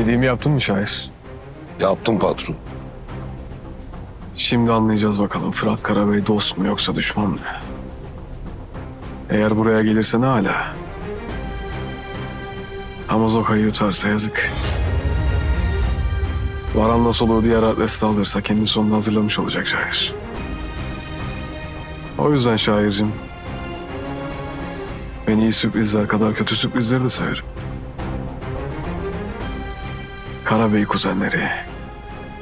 Dediğimi yaptın mı şair? Yaptım patron. Şimdi anlayacağız bakalım Fırat Karabey dost mu yoksa düşman mı? Eğer buraya gelirse ne hala? Ama Zoka'yı yutarsa yazık. Varanla soluğu diğer adreste alırsa kendi sonunu hazırlamış olacak şair. O yüzden şaircim. Ben iyi sürprizler kadar kötü sürprizleri de severim. Karabey kuzenleri.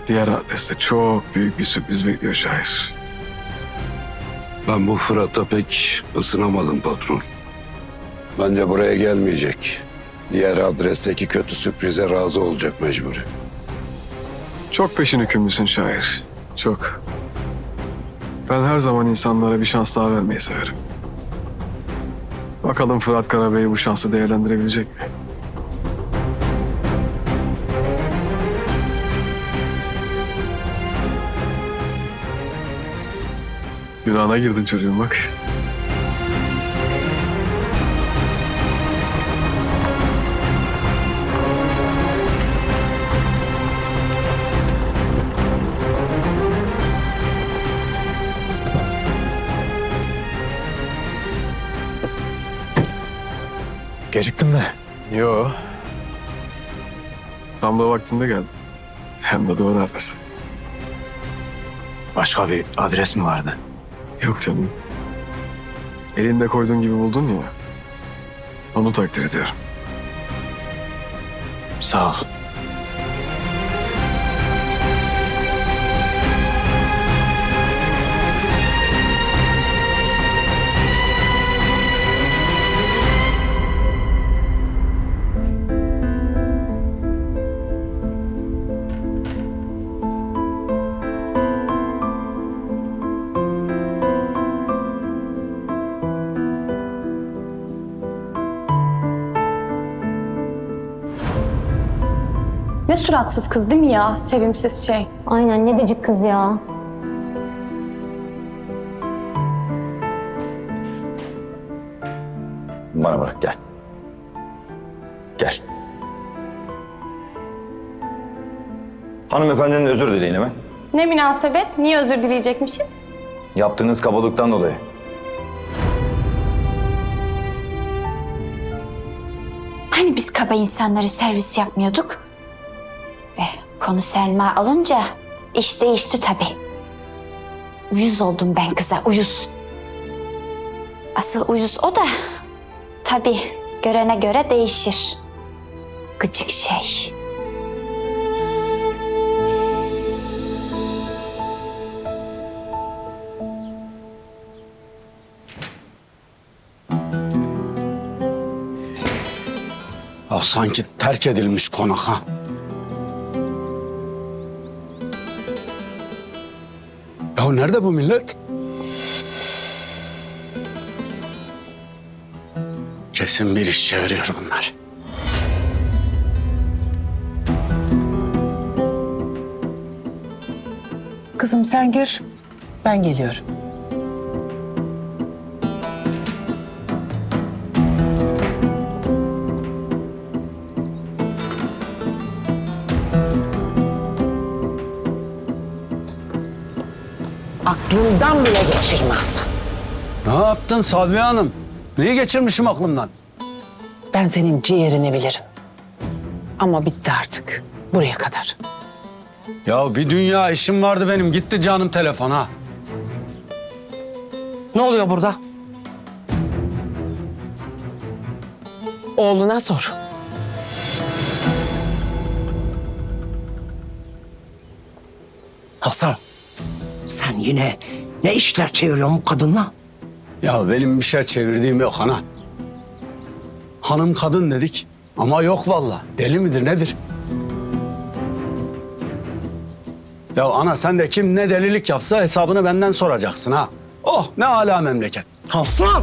Diğer adreste çok büyük bir sürpriz bekliyor şair. Ben bu Fırat'a pek ısınamadım patron. Bence buraya gelmeyecek. Diğer adresteki kötü sürprize razı olacak mecburi. Çok peşin hükümlüsün şair. Çok. Ben her zaman insanlara bir şans daha vermeyi severim. Bakalım Fırat Karabey bu şansı değerlendirebilecek mi? Günahına girdin çocuğum bak. Geciktin mi? Yo. Tam da vaktinde geldin. Hem de doğru adres. Başka bir adres mi vardı? Yok canım. Elinde koyduğun gibi buldun ya. Onu takdir ediyorum. Sağ ol. Ne suratsız kız değil mi ya? Sevimsiz şey. Aynen ne gıcık kız ya. Bana bırak gel. Gel. Hanımefendinin özür dileyin hemen. Ne münasebet? Niye özür dileyecekmişiz? Yaptığınız kabalıktan dolayı. Hani biz kaba insanları servis yapmıyorduk? Eh, konu Selma alınca iş değişti tabii. Uyuz oldum ben kıza, uyuz. Asıl uyuz o da tabii görene göre değişir. Gıcık şey. Ya sanki terk edilmiş konak ha. Ya nerede bu millet? Kesin bir iş çeviriyor bunlar. Kızım sen gir. Ben geliyorum. Aklından bile geçirme Hasan. Ne yaptın Sabiha Hanım? Neyi geçirmişim aklımdan? Ben senin ciğerini bilirim. Ama bitti artık. Buraya kadar. Ya bir dünya işim vardı benim. Gitti canım telefon ha. Ne oluyor burada? Oğluna sor. Hasan, sen yine ne işler çeviriyorsun bu kadınla? Ya benim bir şey çevirdiğim yok ana. Hanım kadın dedik ama yok vallahi. Deli midir nedir? Ya ana sen de kim ne delilik yapsa hesabını benden soracaksın ha. Oh ne ala memleket. Hasan!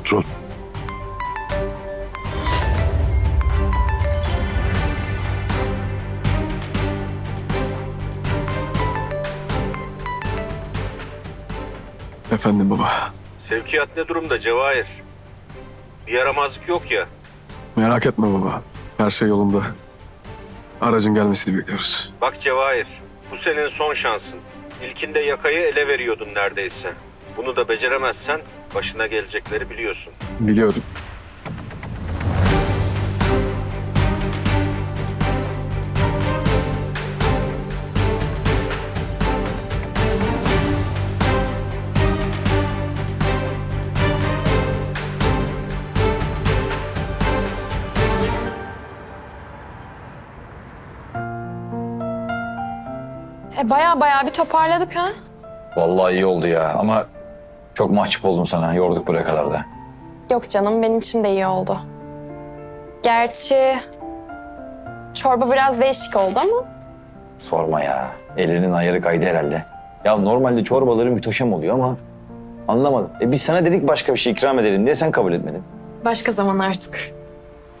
Patron. Efendim baba. Sevkiyat ne durumda Cevahir? Bir yaramazlık yok ya. Merak etme baba. Her şey yolunda. Aracın gelmesini bekliyoruz. Bak Cevahir, bu senin son şansın. İlkinde yakayı ele veriyordun neredeyse. Bunu da beceremezsen başına gelecekleri biliyorsun. Biliyorum. E baya baya bir toparladık ha. Vallahi iyi oldu ya ama çok mahcup oldum sana. Yorduk buraya kadar da. Yok canım benim için de iyi oldu. Gerçi çorba biraz değişik oldu ama Sorma ya. Elinin ayarı kaydı herhalde. Ya normalde çorbaların mütoşem oluyor ama anlamadım. E biz sana dedik başka bir şey ikram edelim diye sen kabul etmedin. başka zaman artık.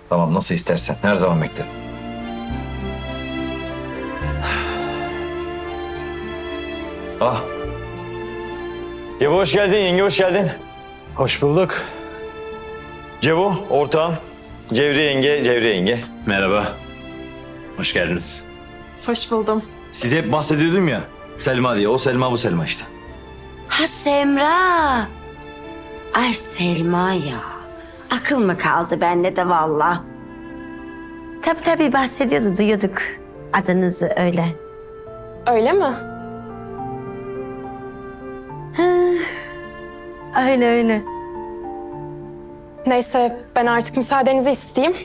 Tamam nasıl istersen. Her zaman beklerim. Ah. Cevo hoş geldin, yenge hoş geldin. Hoş bulduk. Cevo, ortağım. Cevriye yenge, Cevriye yenge. Merhaba. Hoş geldiniz. Hoş buldum. Size hep bahsediyordum ya. Selma diye. O Selma bu Selma işte. Ha Semra. Ay Selma ya. Akıl mı kaldı bende de valla. Tabii tabii bahsediyordu, duyuyorduk adınızı öyle. Öyle mi? Öyle öyle. Neyse ben artık müsaadenizi isteyeyim.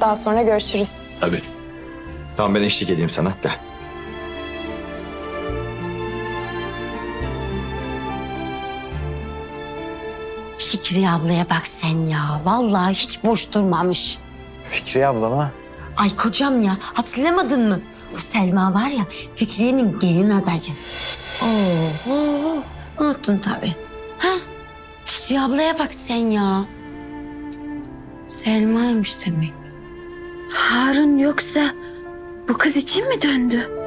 Daha sonra görüşürüz. Tabii. Tamam ben eşlik edeyim sana. Gel. Fikriye ablaya bak sen ya. Vallahi hiç boş durmamış. Fikriye ablama. Ay kocam ya hatırlamadın mı? Bu Selma var ya Fikriye'nin gelin adayı. Oo, unuttun tabii. Ha? Fikriye ablaya bak sen ya. Selma'ymış demek. Harun yoksa bu kız için mi döndü?